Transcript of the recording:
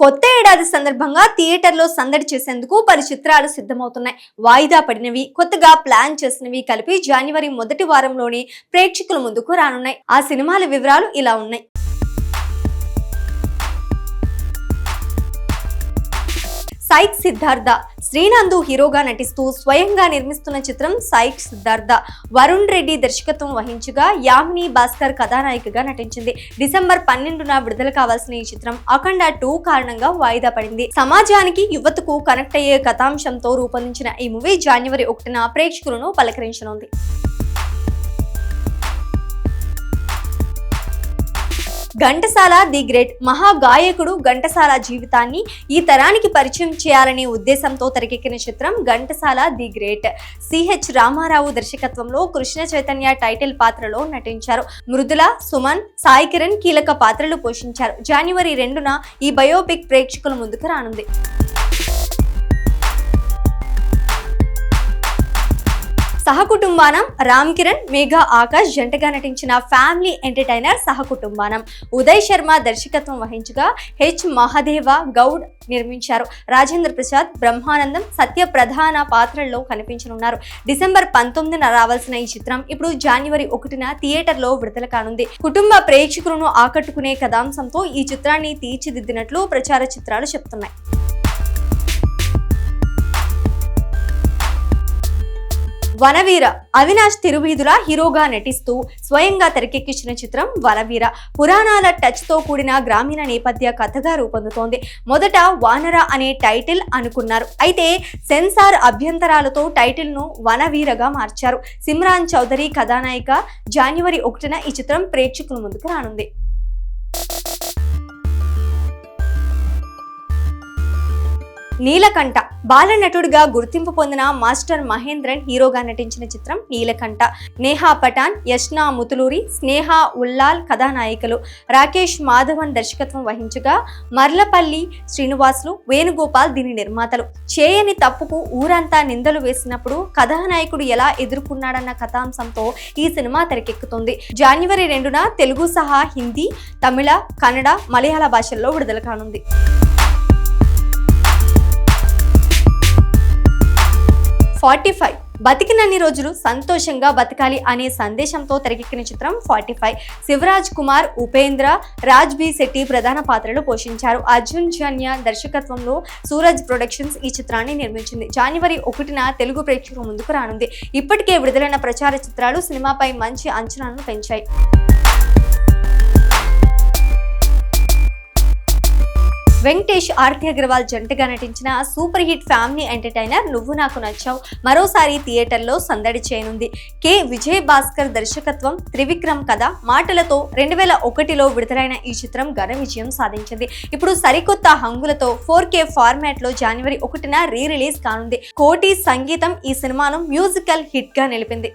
కొత్త ఏడాది సందర్భంగా థియేటర్లో సందడి చేసేందుకు పలు చిత్రాలు సిద్ధమవుతున్నాయి. వాయిదా పడినవి కొత్తగా ప్లాన్ చేసినవి కలిపి జనవరి మొదటి వారంలోనే ప్రేక్షకుల ముందుకు రానున్నాయి. ఆ సినిమాల వివరాలు ఇలా ఉన్నాయి. సైక్ సిద్ధార్థ శ్రీనందు హీరోగా నటిస్తూ స్వయంగా నిర్మిస్తున్న చిత్రం సైక్ సిద్ధార్థ వరుణ్ రెడ్డి దర్శకత్వం వహించగా యామిని భాస్కర్ కథానాయికగా నటించింది. డిసెంబర్ పన్నెండున విడుదల కావాల్సిన ఈ చిత్రం అఖండ టూ కారణంగా వాయిదా పడింది. సమాజానికి యువతకు కనెక్ట్ అయ్యే కథాంశంతో రూపొందించిన ఈ మూవీ జనవరి ఒకటిన ప్రేక్షకులను పలకరించనుంది. ఘంటసాల ది గ్రేట్ మహా గాయకుడు ఘంటసాల జీవితాన్ని ఈ తరానికి పరిచయం చేయాలనే ఉద్దేశంతో తెరకెక్కిన చిత్రం Ghantasala the great. CH Ramarao దర్శకత్వంలో కృష్ణ చైతన్య టైటిల్ పాత్రలో నటించారు. మృదుల సుమన్ సాయి కిరణ్ కీలక పాత్రలు పోషించారు. జనవరి రెండున ఈ బయోపిక్ ప్రేక్షకుల ముందుకు రానుంది. సహకుటుంబానం రామ్ కిరణ్ మేఘా ఆకాష్ జంటగా నటించిన ఫ్యామిలీ ఎంటర్టైనర్ సహకుటుంబానం ఉదయ్ శర్మ దర్శకత్వం వహించగా హెచ్ మహాదేవ గౌడ్ నిర్మించారు. రాజేంద్ర ప్రసాద్ బ్రహ్మానందం సత్య ప్రధాన పాత్రల్లో కనిపించనున్నారు. డిసెంబర్ పంతొమ్మిదిన రావాల్సిన ఈ చిత్రం ఇప్పుడు జనవరి ఒకటిన థియేటర్లో విడుదల కానుంది. కుటుంబ ప్రేక్షకులను ఆకట్టుకునే కథాంశంతో ఈ చిత్రాన్ని తీర్చిదిద్దినట్లు ప్రచార చిత్రాలు చెప్తున్నాయి. వనవీర. అవినాష్ తిరువీధుల హీరోగా నటిస్తూ స్వయంగా తెరకెక్కించిన చిత్రం వనవీర. పురాణాల టచ్తో కూడిన గ్రామీణ నేపథ్య కథగా రూపొందుతోంది. మొదట వానర అనే టైటిల్ అనుకున్నారు. అయితే సెన్సార్ అభ్యంతరాలతో టైటిల్ను వనవీరగా మార్చారు. సిమ్రాన్ చౌదరి కథానాయిక. జనవరి ఒకటిన ఈ చిత్రం ప్రేక్షకుల ముందుకు రానుంది. నీలకంఠ. బాల నటుడిగా గుర్తింపు పొందిన మాస్టర్ మహేంద్రన్ హీరోగా నటించిన చిత్రం నీలకంఠ. నేహా పఠాన్ యష్నా ముతులూరి స్నేహ ఉల్లాల్ కథానాయికలు రాకేష్ మాధవన్ దర్శకత్వం వహించగా మర్లపల్లి శ్రీనివాసులు వేణుగోపాల్ దీని నిర్మాతలు. చేయని తప్పుకు ఊరంతా నిందలు వేసినప్పుడు కథానాయకుడు ఎలా ఎదుర్కొన్నాడన్న కథాంశంతో ఈ సినిమా తెరకెక్కుతుంది. జనవరి రెండున తెలుగు సహా హిందీ తమిళ కన్నడ మలయాళ భాషల్లో విడుదల కానుంది. Forty five. బతికినన్ని రోజులు సంతోషంగా బతకాలి అనే సందేశంతో తెరకెక్కిన చిత్రం forty five. Shivaraj Kumar Upendra Raj B Shetty ప్రధాన పాత్రలు పోషించారు. అర్జున్ జన్య దర్శకత్వంలో సూరజ్ ప్రొడక్షన్స్ ఈ చిత్రాన్ని నిర్మించింది. జనవరి ఒకటిన తెలుగు ప్రేక్షకుల ముందుకు రానుంది. ఇప్పటికే విడుదలైన ప్రచార చిత్రాలు సినిమాపై మంచి అంచనాలను పెంచాయి. వెంకటేష్ ఆర్తి అగర్వాల్ జంటగా నటించిన సూపర్ హిట్ ఫ్యామిలీ ఎంటర్టైనర్ నువ్వు నాకు నచ్చావు. మరోసారి థియేటర్లో సందడి చేయనుంది. కె. విజయ్ భాస్కర్ దర్శకత్వం త్రివిక్రమ్ కథ మాటలతో రెండు వేల ఒకటిలో విడుదలైన ఈ చిత్రం ఘన విజయం సాధించింది. ఇప్పుడు సరికొత్త హంగులతో ఫోర్ కే ఫార్మాట్లో జనవరి ఒకటిన రీ రిలీజ్ కానుంది. కోటి సంగీతం ఈ సినిమాను మ్యూజికల్ హిట్గా నిలిపింది.